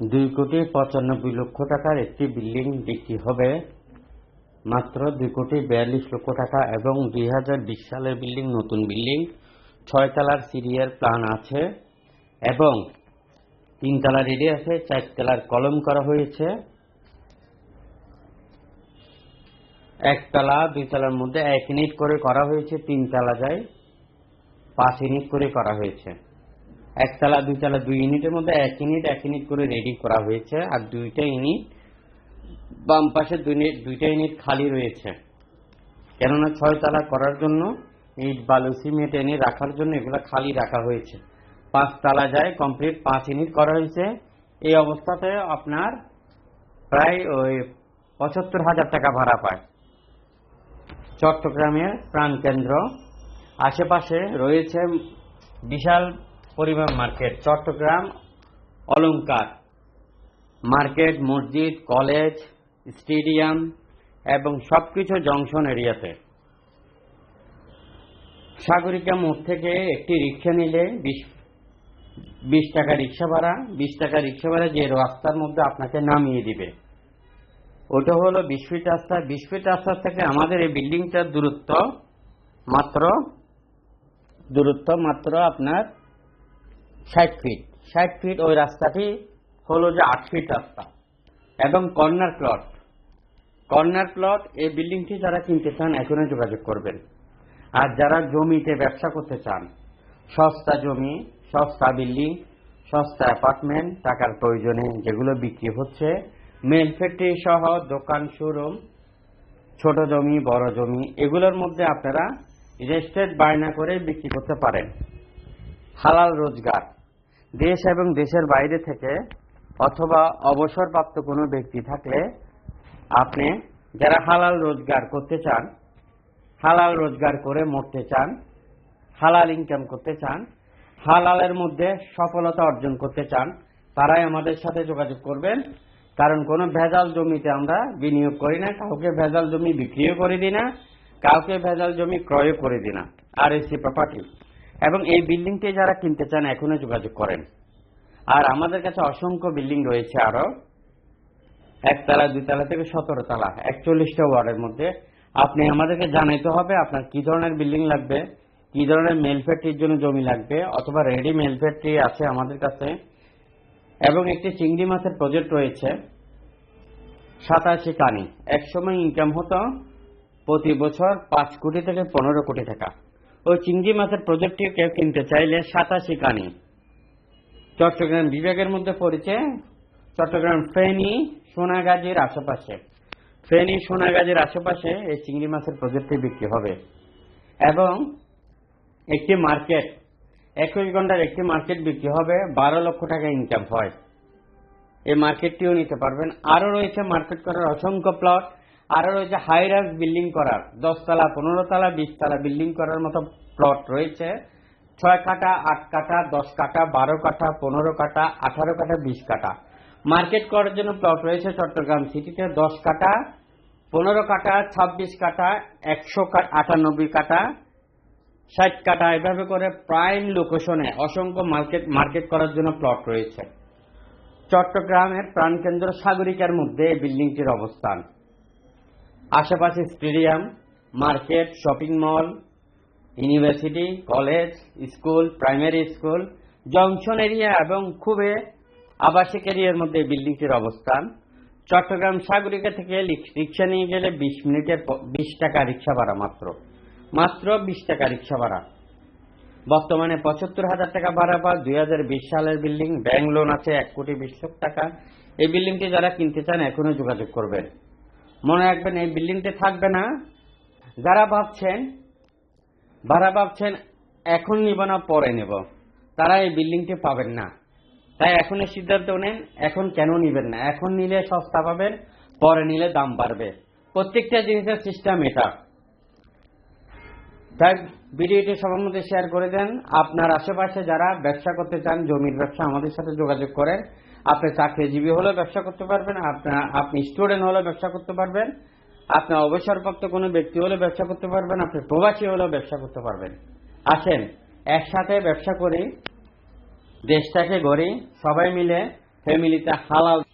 দুই কোটি পঁচানব্বই লক্ষ টাকার একটি বিল্ডিং বিক্রি হবে। মাত্র দুই কোটি বিয়াল্লিশ লক্ষ টাকা এবং দুই হাজার বিশ সালের বিল্ডিং নতুন বিল্ডিং। ছয় তলার সিরিয়ার প্ল্যান আছে এবং তিন তলা রেডি আছে, চার তলার কলম করা হয়েছে। একতলা দুই তলার মধ্যে এক ইউনিট করে করা হয়েছে, তিন তলা যায়। পাঁচ ইউনিট করে করা হয়েছে। একতলা, দুইতলা দুই ইউনিটের মধ্যে এক ইউনিট এক ইউনিট করে রেডি করা হয়েছে আর দুইটা ইউনিট বাম পাশে দুই দুইটা ইউনিট খালি রয়েছে। কেননা ছয় তালা করার জন্য ইট বালু সিমেন্ট এনে রাখার জন্য এগুলো খালি রাখা হয়েছে। পাঁচ তালা যায় কমপ্লিট পাঁচ ইউনিট করা হয়েছে। এই অবস্থাতে আপনার প্রায় ওই পঁচাত্তর হাজার টাকা ভাড়া পায়। চট্টগ্রামের প্রাণকেন্দ্র। আশেপাশে রয়েছে বিশাল পরিমাণ মার্কেট, চট্টগ্রাম অলঙ্কার মার্কেট, মসজিদ, কলেজ, স্টেডিয়াম এবং সবকিছু জংশন এরিয়াতে। সাগরিকা মোড় থেকে একটি রিক্সা নিলে বিশ টাকা রিক্সা ভাড়া। বিশ টাকা রিক্সা ভাড়া যে রাস্তার মধ্যে আপনাকে নামিয়ে দিবে। ওটা হলো বিশ ফিট রাস্তা। বিশ ফিট রাস্তা থেকে আমাদের এই বিল্ডিংটার দূরত্ব মাত্র দূরত্ব মাত্র আপনার ষাট ফিট ষাট ফিট ওই রাস্তাটি হলো যে আট ফিট রাস্তা। এবং কর্নার প্লট কর্নার প্লট এই বিল্ডিংটি যারা কিনতে চান এখনই যোগাযোগ করবেন। আর যারা জমিতে ব্যবসা করতে চান, সস্তা জমি, সস্তা বিল্ডিং সস্তা অ্যাপার্টমেন্ট টাকার প্রয়োজনে যেগুলো বিক্রি হচ্ছে মেল ফ্যাক্টরি সহ দোকান শোরুম ছোট জমি, বড় জমি, এগুলোর মধ্যে আপনারা রেজিস্ট্রেড বায়না করে বিক্রি করতে পারেন। হালাল রোজগার। দেশ এবং দেশের বাইরে থেকে অথবা অবসরপ্রাপ্ত কোনো ব্যক্তি থাকলে আপনি যারা হালাল রোজগার করতে চান, হালাল রোজগার করে মরতে চান, হালাল ইনকাম করতে চান, হালালের মধ্যে সফলতা অর্জন করতে চান, তারাই আমাদের সাথে যোগাযোগ করবেন। কারণ কোনো ভেজাল জমিতে আমরা বিনিয়োগ করি না, কাউকে ভেজাল জমি বিক্রিও করে দিই না, কাউকে ভেজাল জমি ক্রয়ও করে দিই না। আর এসি প্রপার্টি। এবং এই বিল্ডিংটি যারা কিনতে চান এখনও যোগাযোগ করেন। আর আমাদের কাছে অসংখ্য বিল্ডিং রয়েছে আরও। একতলা, দুইতলা থেকে সতেরো তলা একচল্লিশটা ওয়ার্ডের মধ্যে। আপনি আমাদেরকে জানাইতে হবে আপনার কি ধরনের বিল্ডিং লাগবে, কি ধরনের মেল ফ্যাক্টরির জন্য জমি লাগবে, অথবা রেডি মেল ফ্যাক্টরি আছে আমাদের কাছে। এবং একটি চিংড়ি মাছের প্রজেক্ট রয়েছে, সাতাশি কানি। একসময় ইনকাম হতো প্রতি বছর পাঁচ কোটি থেকে পনেরো কোটি টাকা। ওই চিংড়ি মাছের প্রজেক্টটি কেউ কিনতে চাইলে সাতাশি কানি। চট্টগ্রাম বিভাগের মধ্যে পড়েছে চট্টগ্রাম ফেনী সোনাগাজীর আশেপাশে। ফেনী সোনাগাজীর আশেপাশে এই চিংড়ি মাছের প্রজেক্টটি বিক্রি হবে। এবং একটি মার্কেট একুশ ঘণ্টার একটি মার্কেট বিক্রি হবে, বারো লক্ষ টাকা ইনকাম হয়। এই মার্কেটটিও নিতে পারবেন। আরও রয়েছে মার্কেট করার অসংখ্য প্লট আরও রয়েছে হাই রাইজ বিল্ডিং করার, দশতলা পনেরো তলা বিশ তলা বিল্ডিং করার মতো প্লট রয়েছে। ছয় কাটা আট কাটা দশ কাটা বারো কাটা পনেরো কাটা আঠারো কাটা বিশ কাটা মার্কেট করার জন্য প্লট রয়েছে চট্টগ্রাম সিটিতে দশ কাটা পনেরো কাটা ছাব্বিশ কাটা একশো আটানব্বই কাটা ষাট কাটা এভাবে করে প্রাইম লোকেশনে অসংখ্য মার্কেট মার্কেট করার জন্য প্লট রয়েছে। চট্টগ্রামের প্রাণকেন্দ্র সাগরিকার মধ্যে এই বিল্ডিংটির অবস্থান। আশেপাশে stadium, market, shopping mall, university, college, school, primary school, junction area এবং খুবই আবাসিক এরিয়ার মধ্যে বিল্ডিংটির অবস্থান। চট্টগ্রাম সাগরিকা থেকে রিক্সা নিয়ে গেলে বিশ মিনিটের বিশ টাকা রিক্সা ভাড়া মাত্র। মাত্র বিশ টাকা রিক্সা ভাড়া। বর্তমানে পঁচাত্তর হাজার টাকা ভাড়া পাওয়া দুই সালের বিল্ডিং ব্যাংক লোন আছে এক কোটি বিশ লাখ টাকা। এই বিল্ডিংটি যারা কিনতে চান এখনও যোগাযোগ করবেন। মনে রাখবেন, এই বিল্ডিংটি থাকবে না। যারা ভাবছেন যারা ভাবছেন, এখন নিব না, পরে নেব। তারা এই বিল্ডিংটি পাবেন না। তাই এখনই সিদ্ধান্ত নেন, এখন কেন নিবেন না? এখন নিলে সস্তা পাবেন, পরে নিলে দাম বাড়বে। প্রত্যেকটা জিনিসের সিস্টেম এটা। তাই ভিডিওটি সবার মধ্যে শেয়ার করে দেন। আপনার আশেপাশে যারা ব্যবসা করতে চান, জমির ব্যবসা আমাদের সাথে যোগাযোগ করেন। আপনি চাকরিজীবী হলেও ব্যবসা করতে পারবেন আপনার আপনি স্টুডেন্ট হলেও ব্যবসা করতে পারবেন। আপনি অবসরপ্রাপ্ত কোনো ব্যক্তি হলে ব্যবসা করতে পারবেন, আপনি প্রবাসী হলেও ব্যবসা করতে পারবেন। আসেন, একসাথে ব্যবসা করি, দেশটাকে গড়ি, সবাই মিলে ফ্যামিলিতে হালাল